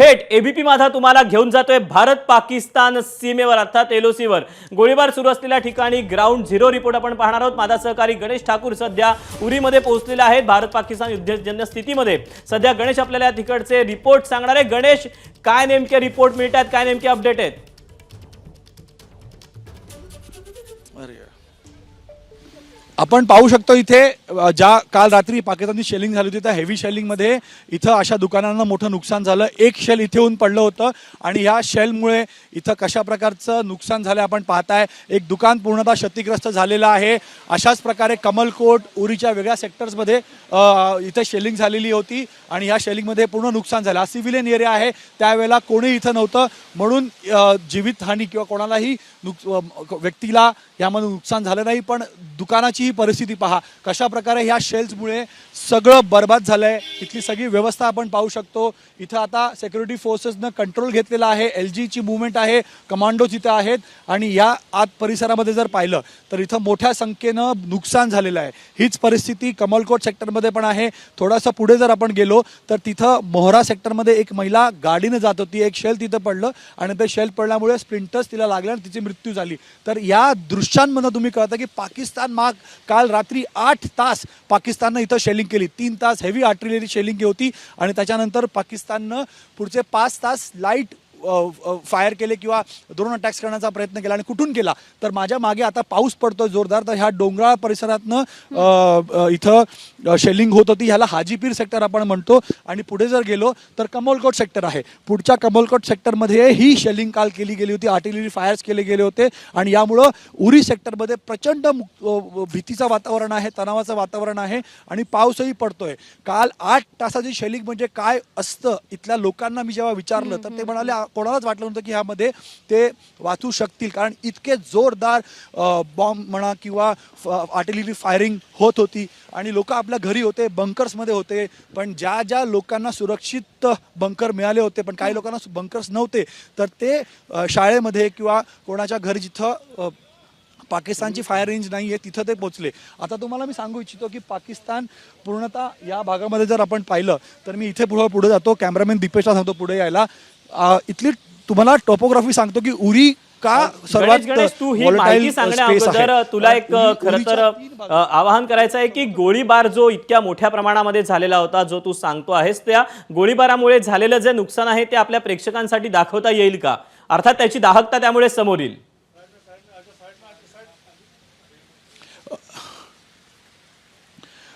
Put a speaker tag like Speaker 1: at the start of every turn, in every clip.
Speaker 1: थेट एबीपी माझा तुम्हाला घेऊन जातोय भारत पाकिस्तान सीमेवर अर्थात LOC गोळीबार सुरू असलेल्या ठिकाणी ग्राउंड झिरो रिपोर्ट आपण पाहणार आहोत. माझा सहकारी गणेश ठाकूर सध्या उरीमध्ये पोहोचलेला आहेत. भारत पाकिस्तान युद्धजन्य स्थितीमध्ये. सध्या गणेश आपल्याला या तिकडचे रिपोर्ट सांगणार आहे. गणेश काय नेमके रिपोर्ट मिळत आहेत काय नेमके अपडेट आहेत?
Speaker 2: आपण पाहू शकतो इथे ज्या काल रात्री पाकिस्तानची शेलिंग झाली होती त्या हेवी शेलिंगमध्ये इथं अशा दुकानांना मोठं नुकसान झालं. एक शेल इथे येऊन पडलं होतं आणि या शेलमुळे इथं कशा प्रकारचं नुकसान झालं आपण पाहताय. एक दुकान पूर्णतः क्षतिग्रस्त झालेलं आहे. अशाच प्रकारे कमलकोट उरीच्या वेगळ्या सेक्टर्समध्ये इथं शेलिंग झालेली होती. आणि या शेलिंगमध्ये पूर्ण नुकसान झालं. हा सिव्हिलियन एरिया आहे. त्यावेळेला कोणी इथं नव्हतं. म्हणून जीवितहानी किंवा कोणालाही नुक व्यक्तीला यामध्ये नुकसान झालं नाही. पण दुकानाची ही परिस्थिती पहा. कशा प्रकारे ह्या शेल्समुळे सगळं बर्बाद आहे इथली सगळी व्यवस्था आपण पाहू शकतो. इथं आता सेक्युरिटी फोर्सेसनं कंट्रोल घेतलेला आहे. एल जीची मुवमेंट आहे. कमांडोज इथं आहेत. आणि या आत परिसरामध्ये जर पाहिलं तर इथं मोठ्या संख्येनं नुकसान झालेलं आहे. हीच परिस्थिती कमलकोट सेक्टरमध्ये पण आहे. थोडासा पुढे जर आपण गेलो तर तिथं मोहरा सेक्टरमध्ये एक महिला गाडीनं जात होती. एक शेल तिथं पडलं आणि ते शेल पडल्यामुळे स्प्लिंटर्स तिला लागले आणि तिची मृत्यू झाली. तर या दृश्यांमधून तुम्ही कळतं की पाकिस्तान माग काल रात्री आठ तास पाकिस्ताननं इथं शेलिंग केली. तीन तास हेवी आर्टिलरी शेलिंग होती आणि त्याच्यानंतर पाकिस्ताननं पुढचे पाच तास लाइट फायर केले किंवा ड्रोन अटॅक्स करण्याचा प्रयत्न केला आणि कुठून केला तर माझ्या मागे आता पाऊस पडतोय जोरदार. तर ह्या डोंगराळ परिसरातनं इथं शेलिंग होत होती. ह्याला हाजीपीर सेक्टर आपण म्हणतो. आणि पुढे जर गेलो तर कमलकोट सेक्टर आहे. पुढच्या कमलकोट सेक्टरमध्ये ही शेलिंग काल केली गेली होती. आर्टिलरी फायर्स केले गेले होते. आणि यामुळं उरी सेक्टरमध्ये प्रचंड भीतीचं वातावरण आहे तणावाचं वातावरण आहे आणि पाऊसही पडतोय. काल आठ तासाची शेलिंग म्हणजे काय असतं इथल्या लोकांना मी जेव्हा विचारलं तर ते म्हणाले "आ- कोणालाच वाटलं नव्हतं की ह्यामध्ये ते वाचू शकतील. कारण इतके जोरदार बॉम्ब म्हणा किंवा आर्टिलरी फायरिंग होत होती आणि लोक आपल्या घरी होते बंकर्समध्ये होते पण ज्या ज्या लोकांना सुरक्षित बंकर मिळाले होते पण काही लोकांना बंकर्स नव्हते तर ते शाळेमध्ये किंवा कोणाच्या घरी जिथं पाकिस्तानची फायर रेंज नाही आहे तिथं ते पोचले आता तुम्हाला मी सांगू इच्छितो की पाकिस्तान पूर्णतः या भागामध्ये जर आपण पाहिलं तर मी इथे पुढं पुढे जातो. कॅमेरामॅन दीपेशला सांगतो पुढे यायला. इथली तुम्हाला टोपोग्राफी सांगतो की उरी का सर्वात
Speaker 1: तू ही माहिती सांगण्या. अगोदर तुला एक खरं तर आवाहन करायचं आहे की गोळीबार जो इतक्या मोठ्या प्रमाणामध्ये झालेला होता जो तू सांगतो आहेस त्या गोळीबारामुळे झालेलं जे नुकसान आहे ते आपल्या प्रेक्षकांसाठी दाखवता येईल का अर्थात त्याची दाहकता त्यामुळे समोर येईल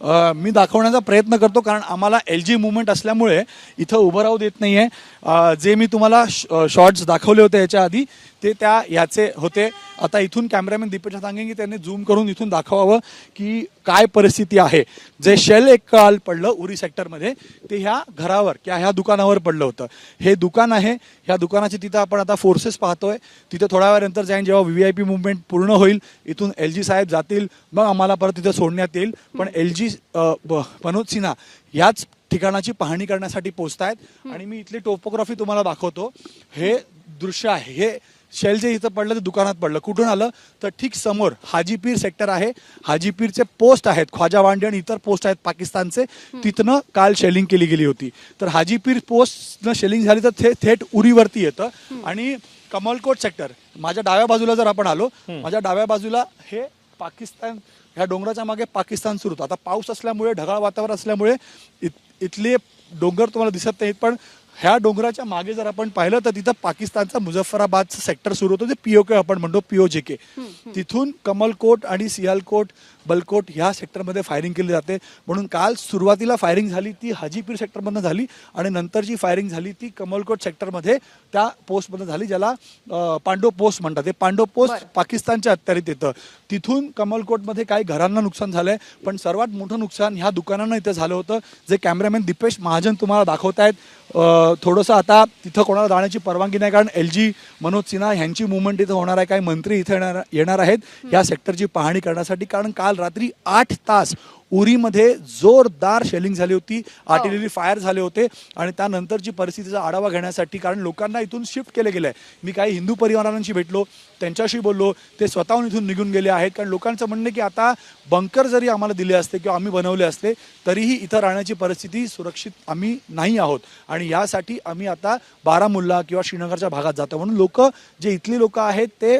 Speaker 2: मी दाखवण्याचा प्रयत्न करतो कारण आम्हाला एल जी मुवमेंट असल्यामुळे इथं उभं राहू देत नाही आहे जे मी तुम्हाला शॉर्ट्स दाखवले होते याच्या आधी ते त्या याचे होते. आता इथून कॅमेरामॅन दीपेशला सांगेन की त्यांनी झूम करून इथून दाखवावं की काय परिस्थिती आहे. जे शेल एक काल पडलं उरी सेक्टरमध्ये ते ह्या घरावर किंवा ह्या दुकानावर पडलं होतं. हे दुकान आहे ह्या दुकानाचे तिथं आपण आता फोर्सेस पाहतोय. तिथे थोड्या वेळानंतर जाईन जेव्हा व्ही आय पी मुवमेंट पूर्ण होईल इथून एल जी साहेब जातील मग आम्हाला परत तिथं सोडण्यात येईल. पण एल जी मनोज सिन्हा याच ठिकाणाची पाहणी करण्यासाठी पोहोचतायत. आणि मी इथली टोपोग्राफी तुम्हाला दाखवतो. हे दृश्य आहे. हे शेल जे इथं पडलं ते दुकानात पडलं. कुठून आलं? तर ठीक समोर हाजीपीर सेक्टर आहे. हाजीपीरचे पोस्ट आहेत. ख्वाजा वांडे आणि इतर पोस्ट आहेत पाकिस्तानचे. तिथनं काल शेलिंग केली गेली होती. तर हाजीपीर पोस्टनं शेलिंग झाली तर ते थेट उरीवरती येतं. आणि कमलकोट सेक्टर माझ्या डाव्या बाजूला जर आपण आलो माझ्या डाव्या बाजूला हे पाकिस्तान ह्या डोंगराच्या मागे पाकिस्तान सुरू होतं. आता पाऊस असल्यामुळे ढगाळ वातावरण असल्यामुळे इत- इथले डोंगर तुम्हाला दिसत नाहीत पण ह्या डोंगराच्या मागे जर आपण पाहिलं तर तिथं पाकिस्तानचा मुझफ्फराबादचं सेक्टर सुरू होतं जे पीओके आपण म्हणतो पीओजे के तिथून कमलकोट आणि सियालकोट बलकोट ह्या सेक्टरमध्ये फायरिंग केली जाते. म्हणून काल सुरुवातीला फायरिंग झाली ती हाजीपीर सेक्टरमधनं झाली आणि नंतर जी फायरिंग झाली ती कमलकोट सेक्टरमध्ये त्या पोस्टमधनं झाली ज्याला अं, पांडव पोस्ट म्हणतात. ते पांडव पोस्ट पाकिस्तानच्या अत्यारीत येतं. तिथून कमलकोटमध्ये काही घरांना नुकसान झालंय पण सर्वात मोठं नुकसान ह्या दुकानांना इथं झालं होतं जे कॅमेरामॅन दीपेश महाजन तुम्हाला दाखवत आहेत. थोडंसं आता तिथं कोणाला जाण्याची परवानगी नाही कारण एल जी मनोज सिन्हा ह्यांची मुवमेंट इथं होणार आहे. काही मंत्री इथं येणार येणार आहेत. या सेक्टरची पाहणी करण्यासाठी कारण काल रात्री आठ तास उरीमध्ये जोरदार शेलिंग झाली होती आर्टिलरी फायर झाले होते आणि त्यानंतरची परिस्थितीचा आढावा घेण्यासाठी कारण लोकांना इथून शिफ्ट केले गेलं आहे मी काही हिंदू परिवारांशी भेटलो त्यांच्याशी बोललो ते स्वतःहून इथून निघून गेले आहेत. कारण लोकांचं म्हणणं की आता बंकर जरी आम्हाला दिले असते किंवा आम्ही बनवले असते तरीही इथं राहण्याची परिस्थिती सुरक्षित आम्ही नाही आहोत. आणि यासाठी आम्ही आता बारामुल्ला किंवा श्रीनगरच्या भागात जातो. म्हणून लोक जे इथली लोक आहेत ते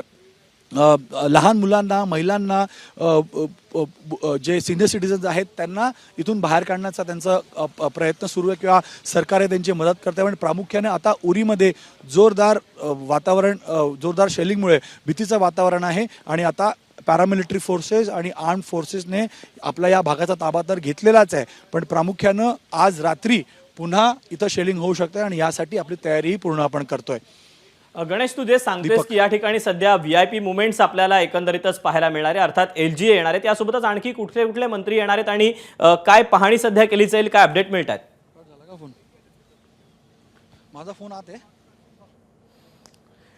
Speaker 2: लहान मुलांना महिलांना जे सिनियर सिटीजन्स आहेत त्यांना इथून बाहेर काढण्याचा त्यांचा प्रयत्न सुरू आहे किंवा सरकार आहे त्यांची मदत करते. पण प्रामुख्याने आता उरीमध्ये जोरदार वातावरण जोरदार शेलिंगमुळे भीतीचं वातावरण आहे आणि आता पॅरामिलिटरी फोर्सेस आणि आर्म फोर्सेसने आपला या भागाचा ताबा तर घेतलेलाच आहे. पण प्रामुख्यानं आज रात्री पुन्हा इथं शेलिंग होऊ शकतं आणि यासाठी आपली तयारीही पूर्ण आपण करतोय.
Speaker 1: गणेश तू जे सांगतेस की या ठिकाणी सध्या व्ही आय पी मुवमेंट्स आपल्याला एकंदरीतच पाहायला मिळणार आहे. अर्थात एल जी येणार आहे त्यासोबतच आणखी कुठले कुठले मंत्री येणार आहेत आणि काय पाहणी सध्या केली जाईल काय अपडेट मिळत आहेत?
Speaker 2: माझा फोन आत आहे.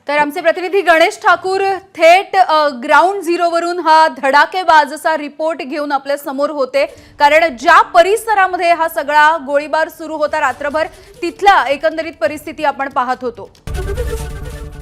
Speaker 3: तर आमचे प्रतिनिधी गणेश ठाकूर थेट ग्राउंड झिरोवरून हा धडाकेबाज असा रिपोर्ट घेऊन आपल्यासमोर होते. कारण ज्या परिसरामध्ये हा सगळा गोळीबार सुरू होता रात्रभर तिथला एकंदरीत परिस्थिती आपण पाहत होतो.